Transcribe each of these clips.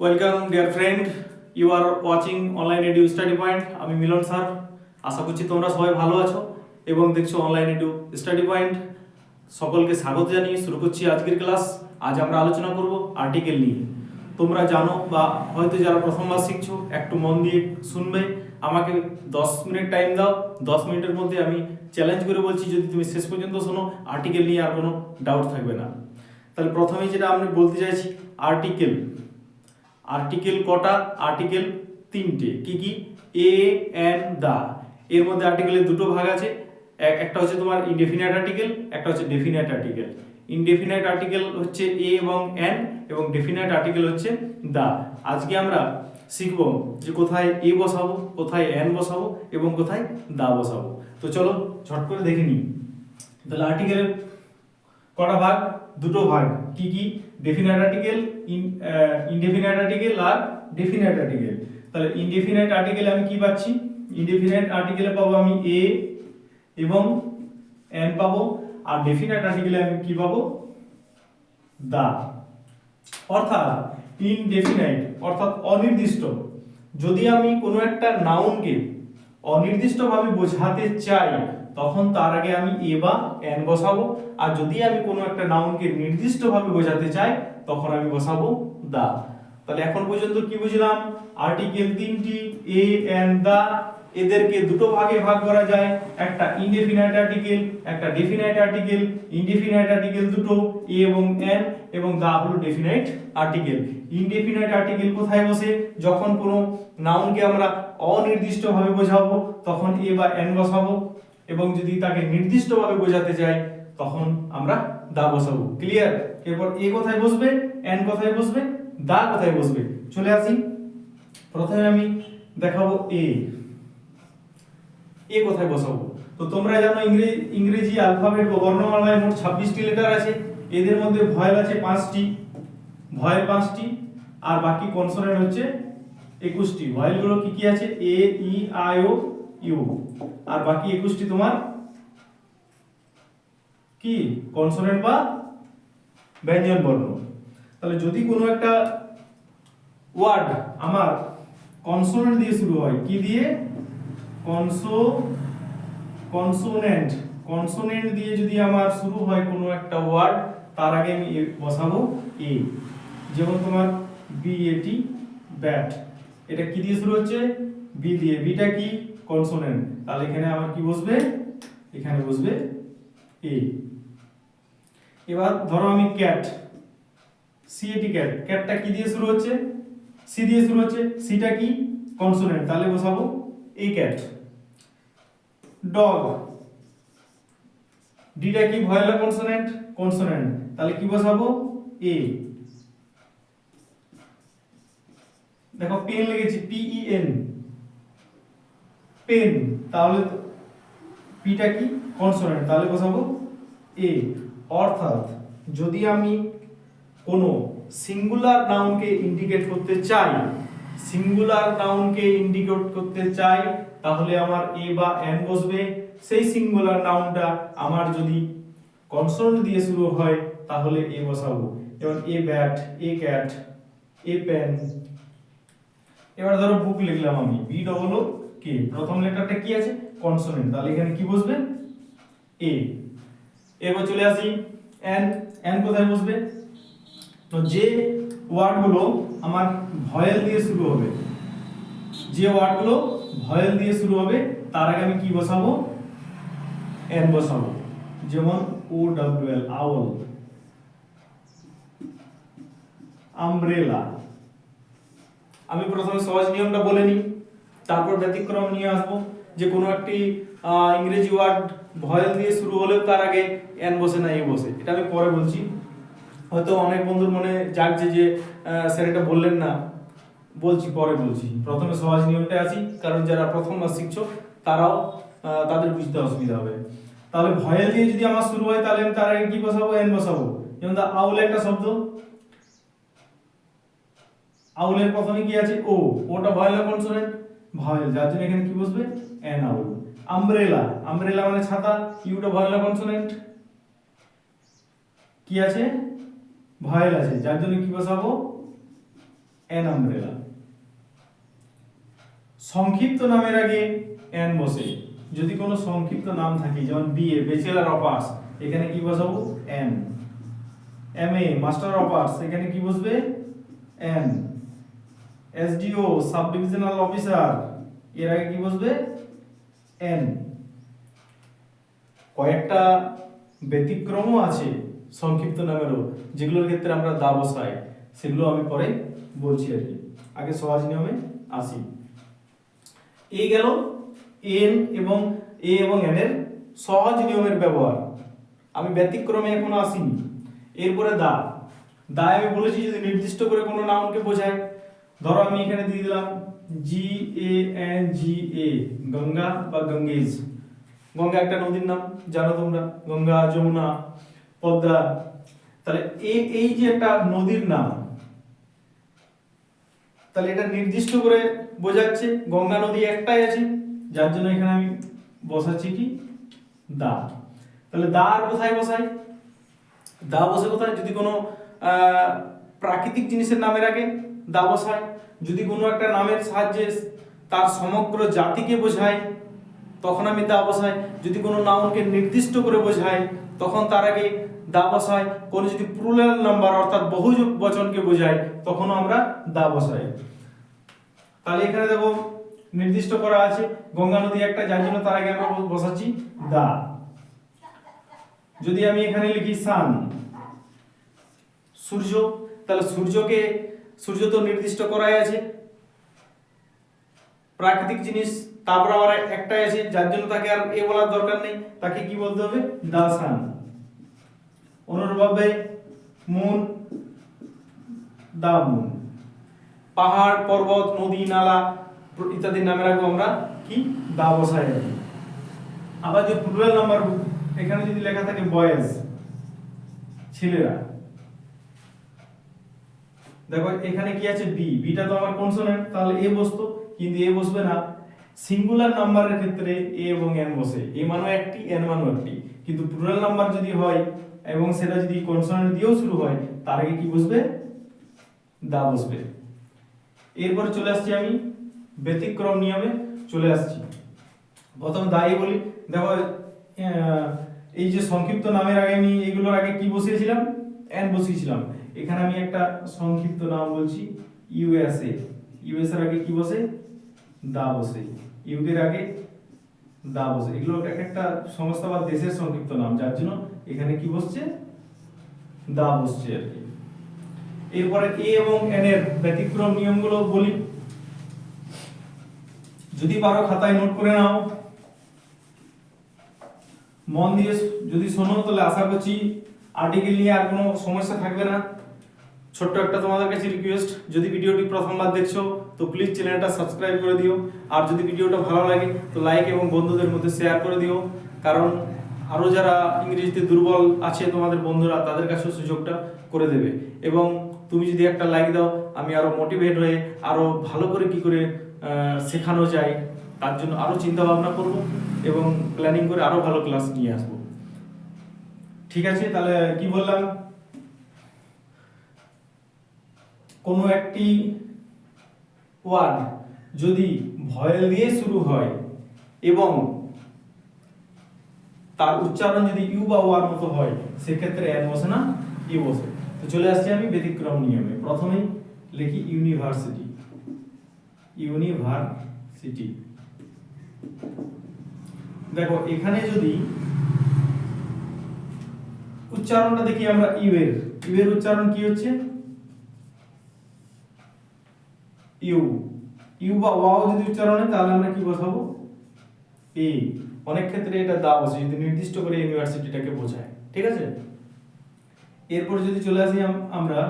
Welcome dear friend you are watching online edu study point আমি Milan sir. আশা করছি তোমরা সবাই ভালো আছো এবং দেখছ অনলাইন এডু স্টাডি পয়েন্ট সকলকে স্বাগত জানিয়ে শুরু করছি আজকের ক্লাস। আজ আমরা আলোচনা করব আর্টিকেল নিয়ে। তোমরা জানো বা হয়তো যারা প্রথমবার শিখছো, একটু মন দিয়ে শুনবে। আমাকে দশ মিনিট টাইম দাও। দশ মিনিটের মধ্যে আমি চ্যালেঞ্জ করে বলছি, যদি তুমি শেষ পর্যন্ত শোনো আর্টিকেল নিয়ে আর কোনো ডাউট থাকবে না। তাহলে প্রথমেই যেটা আমি বলতে চাইছি আর্টিকেল আর্টিকেল কটা? আর্টিকেল তিনটে। কি কি? এ এন দা এর মধ্যে আর্টিকেলের দুটো ভাগ আছে। একটা হচ্ছে তোমার ইনডেফিনাইট আর্টিকেল একটা হচ্ছে ডেফিনাইট আর্টিকেল ইনডেফিনাইট আর্টিকেল হচ্ছে এ এবং এন এবং ডেফিনাইট আর্টিকেল হচ্ছে দা আজকে আমরা শিখব যে কোথায় এ বসাবো, কোথায় এন বসাবো এবং কোথায় দা বসাবো। তো চলো ঝট করে দেখে নিই। তাহলে আর্টিকেলের কটা ভাগ? দুটো ভাগ। কি কি? ডেফিনাইট আর্টিকেল ইনডেফিনাইট আর্টিকেল আর ডেফিনাইট আর্টিকেল তাহলে ইনডেফিনাইট আর্টিকেলে আমি কি পাচ্ছি? ইনডেফিনাইট আর্টিকেলে পাবো আমি এ এবং এন পাবো। আর ডেফিনাইট আর্টিকেলে আমি কি পাবো? দা। অর্থাৎ ইনডেফিনাইট অর্থাৎ অনির্দিষ্ট। যদি আমি কোনো একটা নাউনকে অনির্দিষ্টভাবে বোঝাতে চাই তখন তার আগে আমি এ বা এন বসাবো। আর যদি আমি কোনো একটা নাউনকে নির্দিষ্টভাবে বোঝাতে চাই, তখন আমি বসাবো দা। তাহলে এখন পর্যন্ত কি বুঝলাম? আর্টিকেল তিনটি, এ, এন, দা, এদেরকে দুটো ভাগে ভাগ করা যায়। একটা ইনডেফিনাইট আর্টিকেল একটা ডেফিনাইট আর্টিকেল ইনডেফিনাইট আর্টিকেল দুটো, এ এবং এন, এবং দা হলো ডেফিনাইট আর্টিকেল ইনডেফিনাইট আর্টিকেল কোথায় বসে? যখন কোনো নাউনকে আমরা অনির্দিষ্টভাবে বোঝাবো, তখন এ বা এন বসাবো। এবং যদি তাকে নির্দিষ্টভাবে বোঝাতে চাই, তখন আমরা দা বসাবো। ক্লিয়ার এরপর এ কোথায় বসবে, এন কোথায় বসবে, দা কোথায় বসবে। চলে আসি। প্রথমে আমি দেখাবো এ। এ কোথায় বসাবো। তো তোমরা জানো ইংরেজি ইংরেজি অ্যালফাবেট বা বর্ণমালায় মোট ছাব্বিশটি লেটার আছে। এদের মধ্যে ভয়েল আছে পাঁচটি। ভয়েল পাঁচটি। আর বাকি কনসোনেন্ট হচ্ছে একুশটি। ভয়েলগুলো কি কি আছে? এ, ই আই ও ইউ। আর বাকি একুশটি তোমার? কি? কনসোনেন্ট বা ব্যঞ্জন বর্ণ। তাহলে যদি কোনো একটা ওয়ার্ড আমার কনসোনেন্ট দিয়ে শুরু হয়, কি দিয়ে? কনসো, কনসোনেন্ট। কনসোনেন্ট দিয়ে যদি আমার শুরু হয় কোনো একটা ওয়ার্ড, তার আগে আমি বসাবো এ। যেমন তোমার বি এটি ব্যাট। এটা কি দিয়ে শুরু হচ্ছে? বি দিয়ে। বিটা কি? কনসোনেন্ট তাহলে এখানে আমার কি বসবে? এখানে বসবে এ এবার ধরো আমি cat C A T cat ক্যাটটা কি দিয়ে শুরু হচ্ছে? সি দিয়ে শুরু হচ্ছে। সিটা কি? কনসোনেন্ট তাহলে বসাবো এই ক্যাট ডগ ডিটা কি? ভয়েলা কনসোনেন্ট কনসোনেন্ট তাহলে কি বসাবো? এ দেখো পেন লেগেছে পি ই এন পেন তাহলে পিটা কি? কনসোনেন্ট তাহলে বসাবো এ অর্থাৎ যদি আমি কোনো সিঙ্গুলার নাউনকে ইন্ডিকেট করতে চাই সিঙ্গুলার নাউনকে ইন্ডিকেট করতে চাই, তাহলে আমার এ বা এন বসবে। সেই সিঙ্গুলার নাউনটা আমার যদি কনসোনেন্ট দিয়ে শুরু হয়, তাহলে এ বসাবো। যেমন a bat a cat a pen এবার ধরো বুক লিখলাম আমি। B double O K? প্রথম লেটারটা কি আছে? কনসোনেন্ট তাহলে এখানে কি বসবে? এ এরপর চলে আসি এন এন কোথায় বসবে? তো যে ওয়ার্ডগুলো আমার ভয়েল দিয়ে শুরু হবে, যে ওয়ার্ডগুলো ভয়েল দিয়ে শুরু হবে, তার আগে আমি কি বসাবো? এন বসাবো। যেমন ও ডাব্লিউ এল আউল আমব্রেলা আমি প্রথমে সহজ নিয়মটা বলে নিই। তারপর ব্যতিক্রম নিয়ে আসব, যে কোনো একটি ইংরেজি ওয়ার্ড ভয়েল দিয়ে শুরু হলেও তার আগে এন বসে না, এ বসে। এটা আমি পরে বলছি। হয়তো অনেক বন্ধুর মনে জাগছে যে স্যার এটা বললেন না। বলছি, পরে বলছি। প্রথমে সহজ নিয়মটা আছি, কারণ যারা প্রথমবার শিখছো তারাও তাদের বুঝতে অসুবিধা হবে। তাহলে ভয়েল দিয়ে যদি আমার শুরু হয়, তাহলে আমি তার আগে কি বসাবো? এন বসাবো। যেমন দা আউল একটা শব্দ। আউলের প্রথমে কি আছে? ও। ওটা ভয়েল কনসোনেন্ট। ভয়েল যার জন্য এখানে কি বসবে? এন আউল আমব্রেলা আমব্রেলা মানে ছাতা ইউটা ভয়েল কনসোনেন্ট কি আছে? ভয়েল আছে যার জন্য কি বসাবো? এন আমব্রেলা সংক্ষিপ্ত নামের আগে এন বসে। যদি কোনো সংক্ষিপ্ত নাম থাকে, যেমন বিএ ব্যাচেলার অফ আর্টস এখানে কি বসাবো? N M A master of arts এখানে কি বসবে? N SDO sub divisional officer এর আগে কি বসবে? এন কয়েকটা ব্যতিক্রমও আছে সংক্ষিপ্ত নামেরও, যেগুলোর ক্ষেত্রে আমরা দা বসাই, সেগুলো আমি পরে বলছি আর কি। আগে সহজ নিয়মে আসি। এই গেল এন এবং এ এবং এন এর সহজ নিয়মের ব্যবহার। আমি ব্যতিক্রমে এখনও আসিনি। এরপরে দা। দা আমি বলেছি যদি নির্দিষ্ট করে কোনো নাউনকে বোঝায় ধরো আমি এখানে দিয়ে দিলাম জি এ এন জি এ গঙ্গা বা গঙ্গেজ। গঙ্গা একটা নদীর নাম, জানো তোমরা? গঙ্গা, যমুনা, পদ্মা। তাহলে এই যে একটা নদীর নাম, তাহলে এটা নির্দিষ্ট করে বোঝাচ্ছে গঙ্গা নদী একটাই আছে, যার জন্য এখানে আমি বসাচ্ছি কি? দা। তাহলে দা আর কোথায় বসাই? দা বসে কোথায়? যদি কোনো প্রাকৃতিক জিনিসের নামের আগে দা বসায় যদি কোনো একটা নামের সাহায্যে তার সমগ্র জাতিকে বোঝায়, তখন আমি দা বসাই যদি কোনো নাউনকে নির্দিষ্ট করে বোঝায়, তখন তার আগে দা বসাই কোনো যদি প্লুরাল নাম্বার অর্থাৎ বহু বচনকে বোঝায়, তখনও আমরা দা বসাই তাহলে এখানে দেখো, নির্দিষ্ট করা আছে। গঙ্গা নদী একটা, যার জন্য তার আগে আমরা বসাচ্ছি দা। যদি আমি এখানে লিখি সান, সূর্য, তাহলে সূর্যকে সূর্য তো নির্দিষ্ট করাই আছে। প্রাকৃতিক জিনিস তারপর আমার একটাই আছে, যার জন্য তাকে আর এ বলার দরকার নেই, তাকে কি বলতে হবে? দা সান অনুরূপভাবে মুন দা মুন পাহাড়, পর্বত, নদী, নালা, ইত্যাদি নামের আগে আমরা কি? দা আর আবার যে প্লুরাল নাম্বার এখানে যদি লেখা থাকে বয়েজ, ছেলেরা। দেখো, এখানে কি আছে? বি বিটা তো আমার কনসোনেন্ট তাহলে এ বসতো। কিন্তু এ বসবে না। সিঙ্গুলার নাম্বারের ক্ষেত্রে এ এবং এন বসে। এ মানও একটি এন মানও একটি। কিন্তু প্লুরাল নাম্বার যদি হয় এবং সেটা যদি কনসোনেন্ট দিয়েও শুরু হয়, তার আগে কি বসবে? দা বসবে। এরপর চলে আসছি আমি ব্যতিক্রম নিয়মে। চলে আসছি। প্রথম দায়ী বলি। দেখো এই যে সংক্ষিপ্ত নামের আগে আমি এগুলোর আগে কি বসিয়েছিলাম? এন বসিয়েছিলাম। এখানে আমি একটা সংক্ষিপ্ত নাম বলছি ইউএসএ ইউএস এর আগে কি বসে? দা বসে ইউকে এর আগে দা বসে এগুলো এক একটা সংস্থা বা দেশের সংক্ষিপ্ত নাম, যার জন্য এখানে কি বসছে? দা বসছে আর কি। এরপরে এ এবং এন এর ব্যতিক্রম নিয়মগুলো বলি। যদি পারো খাতায় নোট করে নাও। মন দিয়ে যদি শোনো, তাহলে আশা করছি আর্টিকেল নিয়ে আর কোনো সমস্যা থাকবে না। ছোট্ট একটা তোমাদের কাছে রিকোয়েস্ট যদি ভিডিওটি প্রথমবার দেখছ, তো প্লিজ চ্যানেলটা সাবস্ক্রাইব করে দিও। আর যদি ভিডিওটা ভালো লাগে, তো লাইক এবং বন্ধুদের মধ্যে শেয়ার করে দিও। কারণ আরও যারা ইংরেজিতে দুর্বল আছে তোমাদের বন্ধুরা, তাদের কাছেও সুযোগটা করে দেবে। এবং তুমি যদি একটা লাইক দাও, আমি আরও মোটিভেট হয়ে আরও ভালো করে কি করে শেখানো যায়, তার জন্য আরও চিন্তা ভাবনা করব এবং প্ল্যানিং করে আরও ভালো ক্লাস নিয়ে আসব। ঠিক আছে? তাহলে কি বললাম? কোনো একটি ওয়ার্ড যদি ভয়েল দিয়ে শুরু হয় এবং তার উচ্চারণ যদি ইউ বা ওয়ার মতো হয়, সেক্ষেত্রে এন বসে না, ই বসে। তো চলে আসছি আমি ব্যতিক্রম নিয়মে। প্রথমেই লিখি ইউনিভার্সিটি। ইউনিভার্সিটি। দেখো, এখানে যদি উচ্চারণটা দেখি আমরা ইউ এর। ইউ এর উচ্চারণ কি হচ্ছে? ইউ। ইউ বা ওয়াও যদি উচ্চারণ হয়, তাহলে আমরা কি বসাবো এ। অনেক ক্ষেত্রে এটা দা বসে যদি নির্দিষ্ট করে ইউনিভার্সিটিটাকে বোঝায়। ঠিক আছে? এরপর যদি চলে আসি আমরা,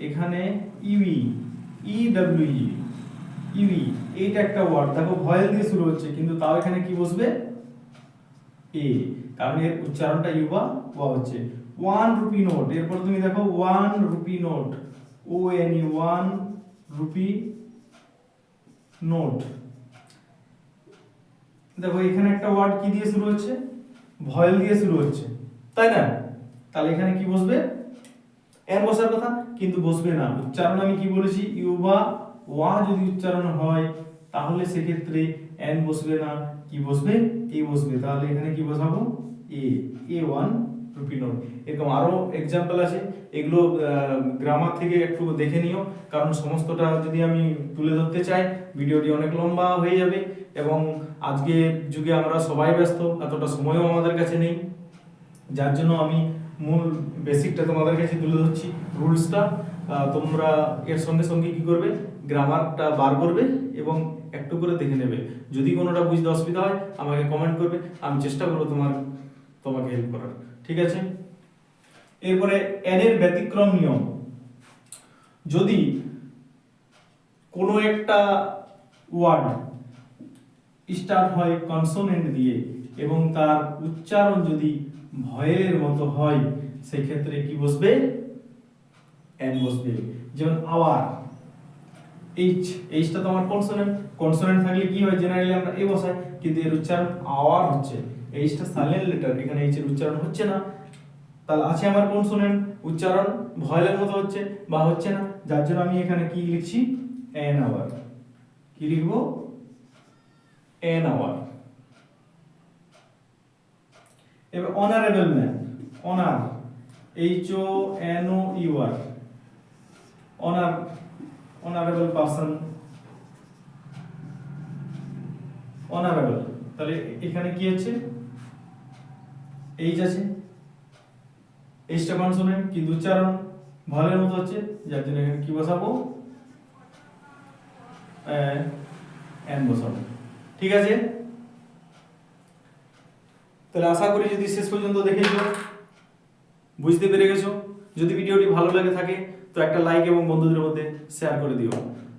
এখানে ইউই ই ডাব্লিউ ইউই, এইটা একটা ওয়ার্ড। দেখো, ভয়েল দিয়ে শুরু হচ্ছে, কিন্তু তাও এখানে কি বসবে? এ। কারণ এর উচ্চারণটা ইউ বা ওয়া হচ্ছে। One rupee note. এরপর তুমি দেখো, one rupee note. O N E one rupee note. দেখো, এখানে একটা ওয়ার্ড কি দিয়ে শুরু হচ্ছে? ভয়েল দিয়ে শুরু হচ্ছে। তাই না? তাহলে এখানে কি বসবে? এন বসার কথা, কিন্তু বসবে না। উচ্চারণ আমি কি বলেছি? ইউ বা ওয়া যদি উচ্চারণ হয়, তাহলে সেক্ষেত্রে এন বসবে না। কি বসবে? এ বসবে। তাহলে এখানে কি বসাবো? A a one rupee note. এরকম আরও এক্সাম্পল আছে। এগুলো গ্রামার থেকে একটু দেখে নিও। কারণ সমস্তটা যদি আমি তুলে ধরতে চাই, ভিডিওটি অনেক লম্বা হয়ে যাবে এবং আজকে যুগে আমরা সবাই ব্যস্ত, এতটা সময়ও আমাদের কাছে নেই। যার জন্য আমি মূল বেসিকটা তোমাদের কাছে তুলে ধরছি রুলসটা তোমরা এর সঙ্গে সঙ্গে কি করবে? গ্রামারটা বার করবে এবং একটু করে দেখে নেবে। যদি কোনোটা বুঝতে অসুবিধা হয়, আমাকে কমেন্ট করবে। আমি চেষ্টা করব তোমার, তোমাকে হেল্প করার। ঠিক আছে? এরপরে এন এর ব্যতিক্রম নিয়ম। যদি কোনো একটা ওয়ার্ড স্টার্ট হয় কনসোনেন্ট দিয়ে এবং তার উচ্চারণ যদি ভয়ের মতো হয় সেই ক্ষেত্রে কি বসবে? এন বসবে। যেমন আওয়ার এইচ এইচটা তো আমার কনসোনেন্ট কনসোনেন্ট থাকলে কি হয়? জেনারেলি আমরা এ বসাই, কিন্তু এর উচ্চারণ আওয়ার হচ্ছে। এইচটা সাইলেন্ট লেটার এখানে এইচের উচ্চারণ হচ্ছে না। তাহলে আছে আমার কনসোনেন্ট উচ্চারণ ভয়েলের মতো হচ্ছে, বা হচ্ছে না। যার জন্য আমি এখানে কি লিখছি? এন আওয়ার কি লিখব? এন আওয়ার এবার honourable man honour H O N O U R honour honourable person honourable তাহলে এখানে কি হচ্ছে এইচ আছে। এইচটা কনসোনেন্ট কিন্তু উচ্চারণ ভয়েলের মতো হচ্ছে, যার জন্য এখানে কি বসাবো? এন বসাবো। ঠিক আছে? তাহলে আশা করি যদি শেষ পর্যন্ত দেখেছ, বুঝতে পেরে গেছো, যদি ভিডিওটি ভালো লাগে থাকে, তো একটা লাইক এবং বন্ধুদের মধ্যে শেয়ার করে দিও।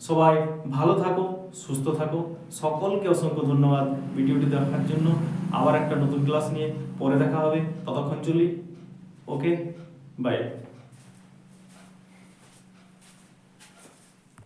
সবাই ভালো থাকো, সুস্থ থাকো। সকলকে অসংখ্য ধন্যবাদ ভিডিওটি দেখার জন্য। আবার একটা নতুন ক্লাস নিয়ে পরে দেখা হবে। ততক্ষণ চলি। okay? Bye.